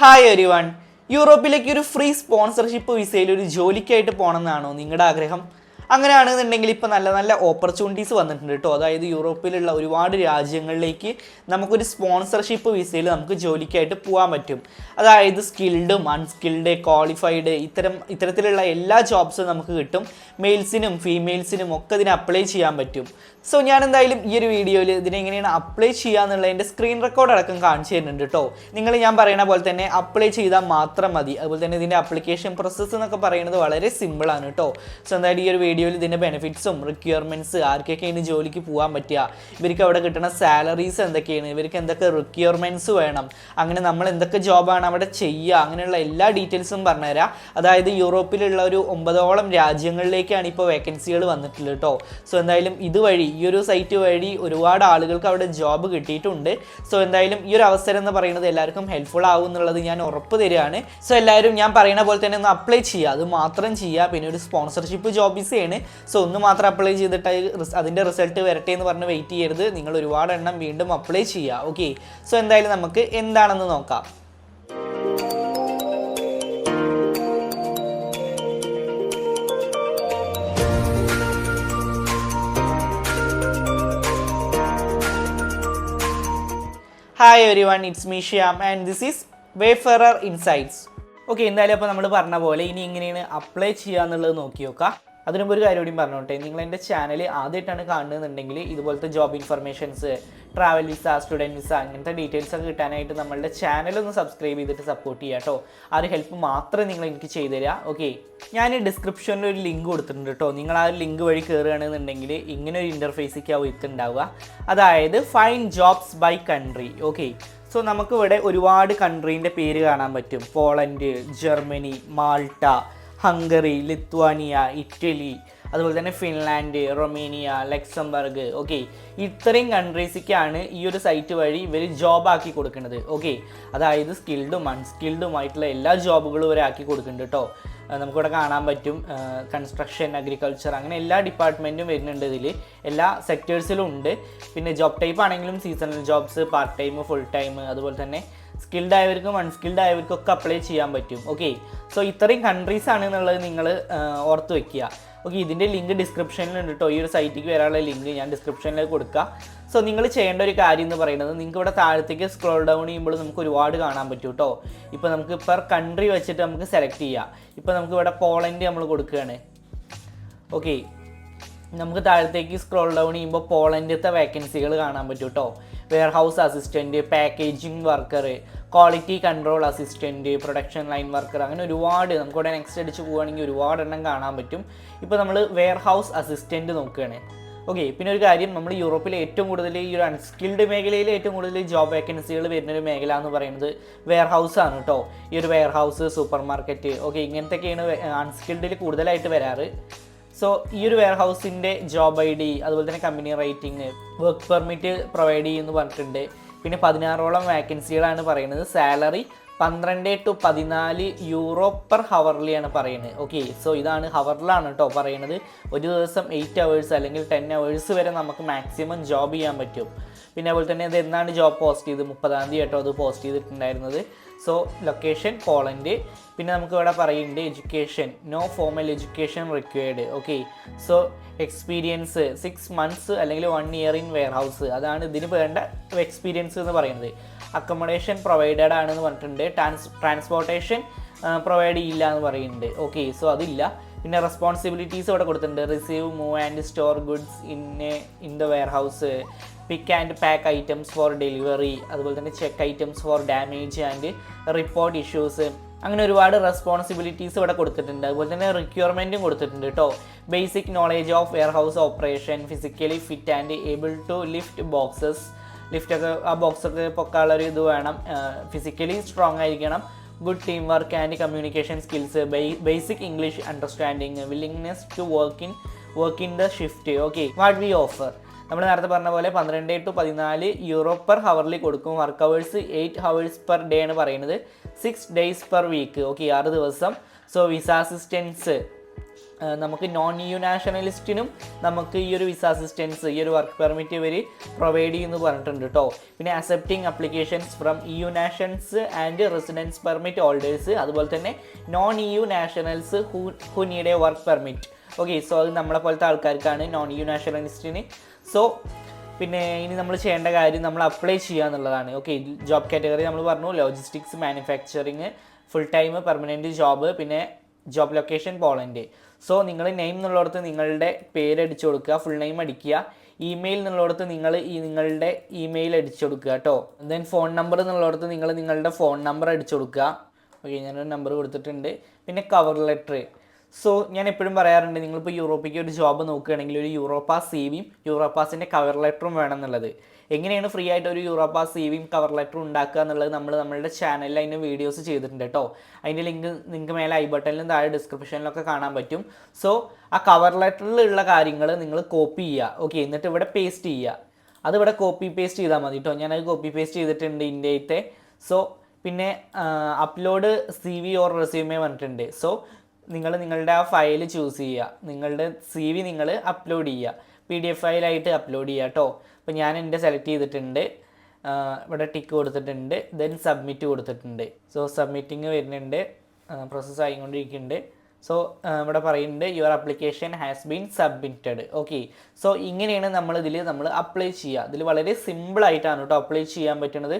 Hi ഒരു one യൂറോപ്പിലേക്ക് ഒരു ഫ്രീ സ്പോൺസർഷിപ്പ് വിസയിൽ ഒരു ജോലിക്കായിട്ട് പോകണമെന്നാണോ നിങ്ങളുടെ ആഗ്രഹം? അങ്ങനെയാണെന്നുണ്ടെങ്കിൽ ഇപ്പോൾ നല്ല നല്ല ഓപ്പർച്യൂണിറ്റീസ് വന്നിട്ടുണ്ട് കേട്ടോ അതായത് യൂറോപ്പിലുള്ള ഒരുപാട് രാജ്യങ്ങളിലേക്ക് നമുക്കൊരു സ്പോൺസർഷിപ്പ് വിസയിൽ നമുക്ക് ജോലിക്കായിട്ട് പോകാൻ പറ്റും. അതായത് സ്കിൽഡും അൺസ്കിൽഡ് ക്വാളിഫൈഡ് ഇത്തരം ഇത്തരത്തിലുള്ള എല്ലാ ജോബ്സും നമുക്ക് കിട്ടും. മെയിൽസിനും ഫീമെയിൽസിനും ഒക്കെ ഇതിനെ അപ്ലൈ ചെയ്യാൻ പറ്റും. സോ ഞാൻ എന്തായാലും ഈ ഒരു വീഡിയോയിൽ ഇതിനെങ്ങനെയാണ് അപ്ലൈ ചെയ്യുക എന്നുള്ളതിന്റെ സ്ക്രീൻ റെക്കോർഡ് അടക്കം കാണിച്ചു തരുന്നുണ്ട് കേട്ടോ നിങ്ങൾ ഞാൻ പറയുന്ന പോലെ തന്നെ അപ്ലൈ ചെയ്താൽ മാത്രം മതി. അതുപോലെ തന്നെ ഇതിന്റെ അപ്ലിക്കേഷൻ പ്രോസസ്സ് എന്നൊക്കെ പറയുന്നത് വളരെ സിമ്പിളാണ് കേട്ടോ സോ എന്തായാലും ഈ ഒരു വീഡിയോയിൽ ഇതിന്റെ ബെനിഫിറ്റ്സും റിക്വയർമെന്റ്സ് ആർക്കൊക്കെയാണ് ജോലിക്ക് പോകാൻ പറ്റുക ഇവർക്ക് അവിടെ കിട്ടുന്ന സാലറീസ് എന്തൊക്കെയാണ് ഇവർക്ക് എന്തൊക്കെ റിക്വയർമെന്റ്സ് വേണം അങ്ങനെ നമ്മൾ എന്തൊക്കെ ജോബാണ് അവിടെ ചെയ്യുക അങ്ങനെയുള്ള എല്ലാ ഡീറ്റെയിൽസും പറഞ്ഞുതരാം അതായത് യൂറോപ്പിലുള്ള ഒരു ഒമ്പതോളം രാജ്യങ്ങളിലേക്കാണ് ഇപ്പോൾ വേക്കൻസികൾ വന്നിട്ടുള്ളത് കേട്ടോ സോ എന്തായാലും ഇതുവഴി ഈ ഒരു സൈറ്റ് വഴി ഒരുപാട് ആളുകൾക്ക് അവിടെ ജോബ് കിട്ടിയിട്ടുണ്ട്. സോ എന്തായാലും ഈ ഒരു അവസരം എന്ന് പറയുന്നത് എല്ലാവർക്കും ഹെൽപ്ഫുൾ ആവും എന്നുള്ളത് ഞാൻ ഉറപ്പ് തരികയാണ്. സോ എല്ലാവരും ഞാൻ പറയുന്ന പോലെ തന്നെ ഒന്ന് അപ്ലൈ ചെയ്യുക അത് മാത്രം ചെയ്യുക പിന്നെ ഒരു സ്പോൺസർഷിപ്പ് ജോബ് വിസയാണ് സോ ഒന്ന് മാത്രം അപ്ലൈ ചെയ്തിട്ട് അതിന്റെ റിസൾട്ട് വരട്ടെ എന്ന് പറഞ്ഞ് വെയിറ്റ് ചെയ്യരുത്. നിങ്ങൾ ഒരുപാട് എണ്ണം വീണ്ടും അപ്ലൈ ചെയ്യുക ഓക്കെ സോ എന്തായാലും നമുക്ക് എന്താണെന്ന് നോക്കാം. Hi everyone it's me Shyam and this is wayfarer insights okay എന്തായാലും അപ്പോൾ നമ്മൾ പറഞ്ഞ പോലെ ഇനി എങ്ങനെയാണ് അപ്ലൈ ചെയ്യുക എന്നുള്ളത് നോക്കി നോക്കാം. അതിന് മുമ്പ് ഒരു കാര്യം കൂടി പറഞ്ഞോട്ടെ. നിങ്ങൾ എന്റെ ചാനൽ ആദ്യമായിട്ടാണ് കാണുന്നുണ്ടെങ്കിൽ ഇതുപോലത്തെ job informations travel visa student visa അങ്ങനത്തെ ഡീറ്റെയിൽസ് ഒക്കെ കിട്ടാനായിട്ട് നമ്മളുടെ ചാനൽ ഒന്ന് സബ്സ്ക്രൈബ് ചെയ്തിട്ട് സപ്പോർട്ട് ചെയ്യുക കേട്ടോ. ആ ഒരു ഹെൽപ്പ് മാത്രമേ നിങ്ങൾ എനിക്ക് ചെയ്തു തരിക. ഓക്കെ ഞാൻ ഡിസ്ക്രിപ്ഷനിൽ ഒരു ലിങ്ക് കൊടുത്തിട്ടുണ്ട് കേട്ടോ. നിങ്ങൾ ആ ഒരു ലിങ്ക് വഴി കയറുകയാണെന്നുണ്ടെങ്കിൽ ഇങ്ങനെ ഒരു ഇന്റർഫേസിക്കാവും എത്തുണ്ടാവുക അതായത് fine jobs by country okay so നമുക്കിവിടെ ഒരുപാട് കൺട്രീന്റെ പേര് കാണാൻ പറ്റും. Poland Germany Malta Hungary Lithuania Italy അതുപോലെ തന്നെ ഫിൻലാൻഡ് റൊമേനിയ ലക്സംബർഗ്. ഓക്കെ ഇത്രയും കൺട്രീസിക്കാണ് ഈ ഒരു സൈറ്റ് വഴി ഇവർ ജോബ് ആക്കി കൊടുക്കുന്നത്. ഓക്കെ അതായത് സ്കിൽഡും അൺസ്കിൽഡുമായിട്ടുള്ള എല്ലാ ജോബുകളും ഇവർ ആക്കി കൊടുക്കുന്നുണ്ട് കേട്ടോ നമുക്കിവിടെ കാണാൻ പറ്റും. കൺസ്ട്രക്ഷൻ അഗ്രികൾച്ചർ അങ്ങനെ എല്ലാ ഡിപ്പാർട്ട്മെന്റും വരുന്നുണ്ട് ഇതിൽ എല്ലാ സെക്ടേഴ്സിലും ഉണ്ട്. പിന്നെ ജോബ് ടൈപ്പ് ആണെങ്കിലും seasonal jobs part time full time അതുപോലെ തന്നെ സ്കിൽഡ് ആയവർക്കും അൺസ്കിൽഡ് ആയവർക്കും ഒക്കെ അപ്ലൈ ചെയ്യാൻ പറ്റും. ഓക്കെ സോ ഇത്രയും കൺട്രീസ് ആണ് എന്നുള്ളത് നിങ്ങൾ ഓർത്ത് വെക്കുക. ഓക്കെ ഇതിന്റെ ലിങ്ക് ഡിസ്ക്രിപ്ഷനിലുണ്ട് കേട്ടോ ഈ ഒരു സൈറ്റിലേക്ക് വരാനുള്ള ലിങ്ക് ഞാൻ ഡിസ്ക്രിപ്ഷനിൽ കൊടുക്കുക സോ നിങ്ങൾ ചെയ്യേണ്ട ഒരു കാര്യം എന്ന് പറയുന്നത് നിങ്ങൾക്ക് ഇവിടെ താഴത്തേക്ക് സ്ക്രോൾ ഡൗൺ ചെയ്യുമ്പോൾ നമുക്ക് ഒരുപാട് കാണാൻ പറ്റും കേട്ടോ ഇപ്പോൾ നമുക്ക് പെർ കൺട്രി വെച്ചിട്ട് നമുക്ക് സെലക്ട് ചെയ്യാം. ഇപ്പോൾ നമുക്ക് ഇവിടെ പോളണ്ട് നമ്മൾ കൊടുക്കുകയാണ്. ഓക്കെ നമുക്ക് താഴത്തേക്ക് സ്ക്രോൾ ഡൗൺ ചെയ്യുമ്പോൾ പോളണ്ടിലത്തെ വേക്കൻസികൾ കാണാൻ പറ്റും കേട്ടോ warehouse assistant packaging worker quality control assistant production line worker അങ്ങനെ ഒരുപാട് നമുക്കിവിടെ നെക്സ്റ്റ് അടിച്ച് പോവുകയാണെങ്കിൽ ഒരുപാട് എണ്ണം കാണാൻ പറ്റും. ഇപ്പോൾ നമ്മൾ വെയർ ഹൗസ് അസിസ്റ്റന്റ് നോക്കുകയാണ്. ഓക്കെ പിന്നെ ഒരു കാര്യം നമ്മൾ യൂറോപ്പിലെ ഏറ്റവും കൂടുതൽ ഈ ഒരു അൺസ്കിൽഡ് മേഖലയിൽ ഏറ്റവും കൂടുതൽ ജോബ് വേക്കൻസികൾ വരുന്ന ഒരു മേഖല എന്ന് പറയുന്നത് വെയർ ഹൗസ് ആണ് കേട്ടോ ഈ ഒരു warehouse supermarket okay ഇങ്ങനത്തെയൊക്കെയാണ് അൺസ്കിൽഡിൽ കൂടുതലായിട്ട് വരാറ്. സോ ഈ ഒരു വെയർ ഹൗസിന്റെ ജോബ് ഐ ഡി അതുപോലെ തന്നെ company rating work permit provide ചെയ്യുമെന്ന് പറഞ്ഞിട്ടുണ്ട്. പിന്നെ പതിനാറോളം വേക്കൻസികളാണ് പറയുന്നത്. സാലറി പന്ത്രണ്ട് ടു പതിനാല് യൂറോ പെർ ഹവറിലാണ് പറയുന്നത്. ഓക്കെ സോ ഇതാണ് ഹവറിലാണ് കേട്ടോ പറയുന്നത്. ഒരു ദിവസം എയ്റ്റ് അവേഴ്സ് അല്ലെങ്കിൽ ടെൻ അവേഴ്സ് വരെ നമുക്ക് മാക്സിമം ജോബ് ചെയ്യാൻ പറ്റും. പിന്നെ അതുപോലെ തന്നെ ഇത് എന്നാണ് ജോബ് പോസ്റ്റ് ചെയ്ത് മുപ്പതാം തീയതി കേട്ടോ അത് പോസ്റ്റ് ചെയ്തിട്ടുണ്ടായിരുന്നത്. സോ ലൊക്കേഷൻ പോളണ്ട് പിന്നെ നമുക്ക് ഇവിടെ പറയുന്നുണ്ട് education no formal education required okay so experience six months അല്ലെങ്കിൽ one year in warehouse അതാണ് ഇതിന് വേണ്ട എക്സ്പീരിയൻസ് എന്ന് പറയുന്നത്. അക്കോമഡേഷൻ പ്രൊവൈഡഡ് ആണെന്ന് പറഞ്ഞിട്ടുണ്ട്. ട്രാൻസ് ട്രാൻസ്പോർട്ടേഷൻ പ്രൊവൈഡ് ചെയ്യില്ല എന്ന് പറയുന്നുണ്ട്. ഓക്കെ സോ അതില്ല. പിന്നെ റെസ്പോൺസിബിലിറ്റീസ് ഇവിടെ കൊടുത്തിട്ടുണ്ട്. Receive move and store goods in in the warehouse pick and pack items for delivery അതുപോലെ തന്നെ check items for damage and report issues അങ്ങനെ ഒരുപാട് റെസ്പോൺസിബിലിറ്റീസ് ഇവിടെ കൊടുത്തിട്ടുണ്ട്. അതുപോലെ തന്നെ റിക്വയർമെന്റും കൊടുത്തിട്ടുണ്ട് കേട്ടോ basic knowledge of warehouse operation physically fit and able to lift boxes ലിഫ്റ്റൊക്കെ ആ ബോക്സൊക്കെ പൊക്കാനുള്ള ഒരു ഇത് വേണം. ഫിസിക്കലി സ്ട്രോങ് ആയിരിക്കണം. Good team work and communication skills basic English understanding willingness to work in work in the shift okay what we offer നമ്മൾ നേരത്തെ പറഞ്ഞ പോലെ പന്ത്രണ്ട് ടു പതിനാല് യൂറോ പെർ ഹവറിൽ കൊടുക്കും. Work hours eight hours per day ആണ് പറയുന്നത്. Six days per week okay ആറ് ദിവസം. സോ വിസ അസിസ്റ്റൻസ് നമുക്ക് നോൺ യു നാഷണലിസ്റ്റിനും നമുക്ക് ഈ ഒരു വിസ അസിസ്റ്റൻസ് ഈ ഒരു വർക്ക് പെർമിറ്റ് ഇവർ പ്രൊവൈഡ് ചെയ്യുന്നു പറഞ്ഞിട്ടുണ്ട് കേട്ടോ പിന്നെ accepting applications from E U nations and residence permit holders അതുപോലെ തന്നെ non E U nationals who who need a work permit okay so അത് നമ്മളെ പോലത്തെ ആൾക്കാർക്കാണ് നോൺ യു നാഷണലിസ്റ്റിന് സോ പിന്നെ ഇനി നമ്മൾ ചെയ്യേണ്ട കാര്യം നമ്മൾ അപ്ലൈ ചെയ്യുക എന്നുള്ളതാണ്. ഓക്കെ ജോബ് കാറ്റഗറി നമ്മൾ പറഞ്ഞു logistics manufacturing full time permanent job പിന്നെ ജോബ് ലൊക്കേഷൻ പോളണ്ട് സോ നിങ്ങൾ നെയിം എന്നുള്ളിടത്ത് നിങ്ങളുടെ പേര് അടിച്ചു കൊടുക്കുക ഫുൾ നെയിം അടിക്കുക. ഇമെയിൽ എന്നുള്ളിടത്ത് നിങ്ങൾ ഈ നിങ്ങളുടെ ഇമെയിൽ അടിച്ചു കൊടുക്കുക കേട്ടോ ദെൻ ഫോൺ നമ്പർ എന്നുള്ളിടത്ത് നിങ്ങൾ നിങ്ങളുടെ ഫോൺ നമ്പർ അടിച്ചു കൊടുക്കുക. ഓക്കെ ഞാനൊരു നമ്പർ കൊടുത്തിട്ടുണ്ട്. പിന്നെ കവർ ലെറ്റർ സോ ഞാൻ എപ്പോഴും പറയാറുണ്ട് നിങ്ങളിപ്പോൾ യൂറോപ്പിക്ക് ഒരു ജോബ് നോക്കുകയാണെങ്കിൽ ഒരു യൂറോപ്പാസ് സി വിയും യൂറോപ്പാസിന്റെ കവർ ലെറ്ററും വേണം എന്നുള്ളത് എങ്ങനെയാണ് ഫ്രീ ആയിട്ട് ഒരു യൂറോപ്പാസ് സി വിയും കവർ ലെറ്ററും ഉണ്ടാക്കുക എന്നുള്ളത് നമ്മൾ നമ്മുടെ ചാനലിൽ അതിന്റെ വീഡിയോസ് ചെയ്തിട്ടുണ്ട് കേട്ടോ അതിന്റെ ലിങ്ക് നിങ്ങൾക്ക് മേലെ ഐ ബട്ടണിലും താഴെ ഡിസ്ക്രിപ്ഷനിലൊക്കെ കാണാൻ പറ്റും. സോ ആ കവർ ലെറ്ററിലുള്ള കാര്യങ്ങൾ നിങ്ങൾ കോപ്പി ചെയ്യുക. ഓക്കെ എന്നിട്ട് ഇവിടെ പേസ്റ്റ് ചെയ്യുക. അത് ഇവിടെ കോപ്പി പേസ്റ്റ് ചെയ്താൽ മതി കേട്ടോ ഞാനത് കോപ്പി പേസ്റ്റ് ചെയ്തിട്ടുണ്ട് ഇന്ത്യത്തെ സോ പിന്നെ upload C V or resume പറഞ്ഞിട്ടുണ്ട്. സോ നിങ്ങൾ നിങ്ങളുടെ ആ ഫയൽ ചൂസ് ചെയ്യുക. നിങ്ങളുടെ സി വി നിങ്ങൾ അപ്ലോഡ് ചെയ്യുക. പി ഡി എഫ് ഫയലായിട്ട് അപ്ലോഡ് ചെയ്യുക കേട്ടോ അപ്പോൾ ഞാൻ എന്റെ സെലക്ട് ചെയ്തിട്ടുണ്ട്. ഇവിടെ ടിക്ക് കൊടുത്തിട്ടുണ്ട്. ദെൻ സബ്മിറ്റ് കൊടുത്തിട്ടുണ്ട്. സോ സബ്മിറ്റിങ് വരുന്നുണ്ട്. പ്രോസസ്സ് ആയിക്കൊണ്ടിരിക്കുന്നുണ്ട്. സോ ഇവിടെ പറയുന്നുണ്ട് your application has been submitted okay so ഇങ്ങനെയാണ് നമ്മൾ ഇതിൽ നമ്മൾ അപ്ലൈ ചെയ്യുക. ഇതിൽ വളരെ സിമ്പിൾ ആയിട്ടാണ് കേട്ടോ അപ്ലൈ ചെയ്യാൻ പറ്റുന്നത്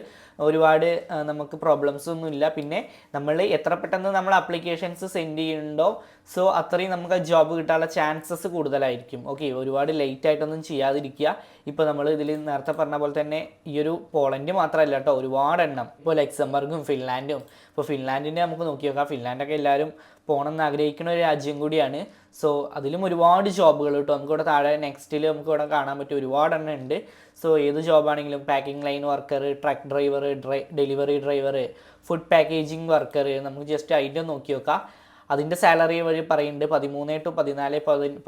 ഒരുപാട് നമുക്ക് പ്രോബ്ലംസ് ഒന്നും ഇല്ല. പിന്നെ നമ്മൾ എത്ര പെട്ടെന്ന് നമ്മൾ അപ്ലിക്കേഷൻസ് സെൻഡ് ചെയ്യുന്നുണ്ടോ സോ അത്രയും നമുക്ക് ജോബ് കിട്ടാനുള്ള ചാൻസസ് കൂടുതലായിരിക്കും. ഓക്കെ ഒരുപാട് ലേറ്റ് ആയിട്ടൊന്നും ചെയ്യാതിരിക്കുക. ഇപ്പോൾ നമ്മൾ ഇതിൽ നേരത്തെ പറഞ്ഞ പോലെ തന്നെ ഈ ഒരു പോളണ്ട് മാത്രമല്ല കേട്ടോ ഒരുപാട് എണ്ണം. ഇപ്പോൾ ലക്സംബർഗും ഫിൻലാൻഡും. ഇപ്പോൾ ഫിൻലാൻഡിനെ നമുക്ക് നോക്കി നോക്കാം. ഫിൻലാൻഡൊക്കെ എല്ലാവരും പോകണമെന്ന് ആഗ്രഹിക്കുന്ന ഒരു രാജ്യം കൂടിയാണ്. സോ അതിലും ഒരുപാട് ജോബുകൾ കേട്ടോ. നമുക്കിവിടെ താഴെ നെക്സ്റ്റിൽ നമുക്ക് ഇവിടെ കാണാൻ പറ്റിയ ഒരുപാട് എണ്ണം ഉണ്ട്. സോ ഏത് ജോബാണെങ്കിലും packing line worker truck driver dry delivery driver food packaging worker നമുക്ക് ജസ്റ്റ് ഐറ്റം നോക്കി നോക്കാം. അതിന്റെ സാലറി വഴി പറയുന്നുണ്ട് പതിമൂന്ന് ടു പതിനാല്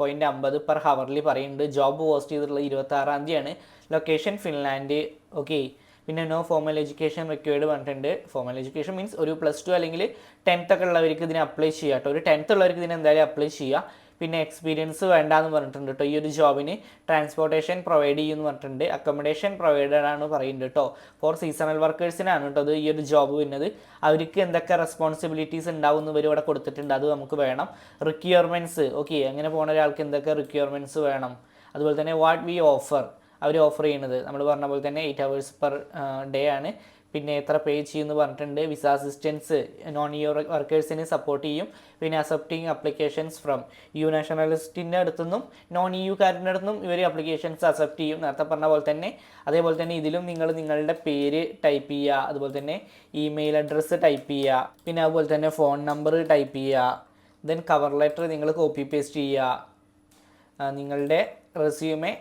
പോയിന്റ് അമ്പത് പെർ ഹവറിൽ പറയുന്നുണ്ട്. ജോബ് പോസ്റ്റ് ചെയ്തിട്ടുള്ള ഇരുപത്താറാം തീയതിയാണ്. ലൊക്കേഷൻ ഫിൻലാൻഡ് ഓക്കെ പിന്നെ നോ ഫോമൽ എഡ്യൂക്കേഷൻ റിക്വയർഡ് പറഞ്ഞിട്ടുണ്ട്. ഫോമൽ എഡ്യൂക്കേഷൻ മീൻസ് ഒരു പ്ലസ് ടു അല്ലെങ്കിൽ ടെൻത്ത് ഒക്കെ ഉള്ളവർക്ക് ഇതിനെ അപ്ലൈ ചെയ്യാം കേട്ടോ. ഒരു ടെൻത്ത് ഉള്ളവർക്ക് ഇതിന് എന്തായാലും അപ്ലൈ ചെയ്യാം. പിന്നെ എക്സ്പീരിയൻസ് വേണ്ട എന്ന് പറഞ്ഞിട്ടുണ്ട് കേട്ടോ ഈ ഒരു ജോബിന് ട്രാൻസ്പോർട്ടേഷൻ പ്രൊവൈഡ് ചെയ്യുമെന്ന് പറഞ്ഞിട്ടുണ്ട്. അക്കോമഡേഷൻ പ്രൊവൈഡഡ് ആണ് പറയുന്നത് കേട്ടോ ഫോർ സീസണൽ വർക്കേഴ്സിനാണ് കേട്ടോ അത് ഈ ഒരു ജോബ് വരുന്നത്. അവർക്ക് എന്തൊക്കെ റെസ്പോൺസിബിലിറ്റീസ് ഉണ്ടാവും എന്ന് ഇവിടെ കൊടുത്തിട്ടുണ്ട്. അത് നമുക്ക് വേണം. റിക്വയർമെന്റ്സ് ഓക്കെ അങ്ങനെ പോണ ഒരാൾക്ക് എന്തൊക്കെ റിക്വയർമെന്റ്സ് വേണം? അതുപോലെ തന്നെ വാട്ട് വി ഓഫർ അവർ ഓഫർ ചെയ്യുന്നത്. നമ്മൾ പറഞ്ഞ പോലെ തന്നെ എയ്റ്റ് ഹവേഴ്സ് പെർ ഡേ ആണ്. പിന്നെ എത്ര പേ ചെയ്യുമെന്ന് പറഞ്ഞിട്ടുണ്ട്. വിസ അസിസ്റ്റൻസ് നോൺ യു വർക്കേഴ്സിനെ സപ്പോർട്ട് ചെയ്യും. പിന്നെ അക്സെപ്റ്റിംഗ് അപ്ലിക്കേഷൻസ് ഫ്രം യു നാഷണലിസ്റ്റിന്റെ അടുത്തുനിന്നും നോൺ യു കാരന്റെ അടുത്തുനിന്നും ഇവർ അപ്ലിക്കേഷൻസ് അക്സെപ്റ്റ് ചെയ്യും. നേരത്തെ പറഞ്ഞ പോലെ തന്നെ അതേപോലെ തന്നെ ഇതിലും നിങ്ങൾ നിങ്ങളുടെ പേര് ടൈപ്പ് ചെയ്യുക. അതുപോലെ തന്നെ ഇമെയിൽ അഡ്രസ്സ് ടൈപ്പ് ചെയ്യുക. പിന്നെ അതുപോലെ തന്നെ ഫോൺ നമ്പർ ടൈപ്പ് ചെയ്യുക. ദെൻ കവർ ലെറ്റർ നിങ്ങൾ കോപ്പി പേസ്റ്റ് ചെയ്യുക. നിങ്ങളുടെ റെസ്യൂമെ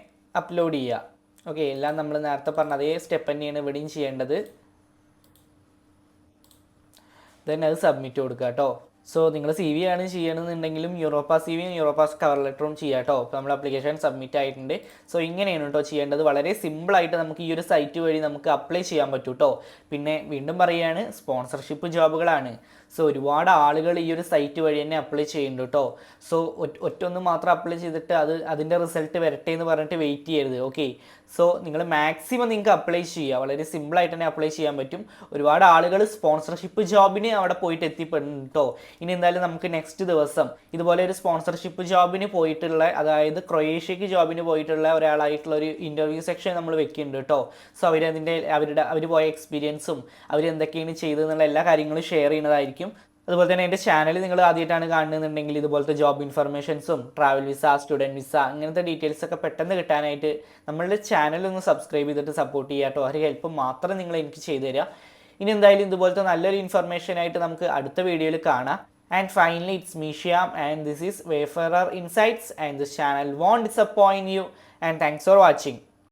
അപ്ലോഡ് ചെയ്യുക. ഓക്കെ എല്ലാം നമ്മൾ നേരത്തെ പറഞ്ഞ അതേ സ്റ്റെപ്പ് തന്നെയാണ് ഇവിടെയും ചെയ്യേണ്ടത്. ദെൻ അത് സബ്മിറ്റ് കൊടുക്കുക കേട്ടോ സോ നിങ്ങൾ സി വി ആണ് ചെയ്യണമെന്നുണ്ടെങ്കിലും യൂറോപ്പ സി വിയും യൂറോപ്പാസ് കവർ ലെറ്ററും ചെയ്യാം കേട്ടോ അപ്പോൾ നമ്മൾ അപ്ലിക്കേഷൻ സബ്മിറ്റ് ആയിട്ടുണ്ട്. സോ ഇങ്ങനെയാണ് കേട്ടോ ചെയ്യേണ്ടത്. വളരെ സിമ്പിളായിട്ട് നമുക്ക് ഈ ഒരു സൈറ്റ് വഴി നമുക്ക് അപ്ലൈ ചെയ്യാൻ പറ്റും കേട്ടോ പിന്നെ വീണ്ടും പറയുകയാണ് സ്പോൺസർഷിപ്പ് ജോബുകളാണ് സോ ഒരുപാട് ആളുകൾ ഈ ഒരു സൈറ്റ് വഴി തന്നെ അപ്ലൈ ചെയ്യുന്നുണ്ട് കേട്ടോ സോ ഒറ്റൊന്ന് മാത്രം അപ്ലൈ ചെയ്തിട്ട് അത് അതിന്റെ റിസൾട്ട് വരട്ടെ എന്ന് പറഞ്ഞിട്ട് വെയിറ്റ് ചെയ്യരുത്. ഓക്കെ സോ നിങ്ങൾ മാക്സിമം നിങ്ങൾക്ക് അപ്ലൈ ചെയ്യുക. വളരെ സിമ്പിളായിട്ട് തന്നെ അപ്ലൈ ചെയ്യാൻ പറ്റും. ഒരുപാട് ആളുകൾ സ്പോൺസർഷിപ്പ് ജോബിന് അവിടെ പോയിട്ട് എത്തിപ്പെടുന്നു കേട്ടോ ഇനി എന്തായാലും നമുക്ക് നെക്സ്റ്റ് ദിവസം ഇതുപോലെ ഒരു സ്പോൺസർഷിപ്പ് ജോബിന് പോയിട്ടുള്ള അതായത് ക്രൊയേഷ്യക്ക് ജോബിന് പോയിട്ടുള്ള ഒരാളായിട്ടുള്ള ഒരു ഇന്റർവ്യൂ സെക്ഷൻ നമ്മൾ വെക്കുന്നുണ്ട് കേട്ടോ സോ അവരതിന്റെ അവരുടെ അവർ പോയ എക്സ്പീരിയൻസും അവരെന്തൊക്കെയാണ് ചെയ്തതെന്നുള്ള എല്ലാ കാര്യങ്ങളും ഷെയർ ചെയ്യുന്നതായിരിക്കും. അതുപോലെ തന്നെ എന്റെ ചാനൽ നിങ്ങൾ ആദ്യമായിട്ടാണ് കാണുന്നുണ്ടെങ്കിൽ ഇതുപോലത്തെ ജോബ് ഇൻഫർമേഷൻസും ട്രാവൽ വിസ സ്റ്റുഡന്റ് വിസ അങ്ങനത്തെ ഡീറ്റെയിൽസ് ഒക്കെ പെട്ടെന്ന് കിട്ടാനായിട്ട് നമ്മളുടെ ചാനൽ ഒന്ന് സബ്സ്ക്രൈബ് ചെയ്തിട്ട് സപ്പോർട്ട് ചെയ്യുക കേട്ടോ. ഒരു ഹെൽപ്പ് മാത്രം നിങ്ങൾ എനിക്ക് ചെയ്തു തരിക. ഇനി എന്തായാലും ഇതുപോലത്തെ നല്ലൊരു ഇൻഫർമേഷൻ ആയിട്ട് നമുക്ക് അടുത്ത വീഡിയോയിൽ കാണാം. And finally it's Meeshyam and this is wayfarer insights and this channel won't disappoint you and thanks for watching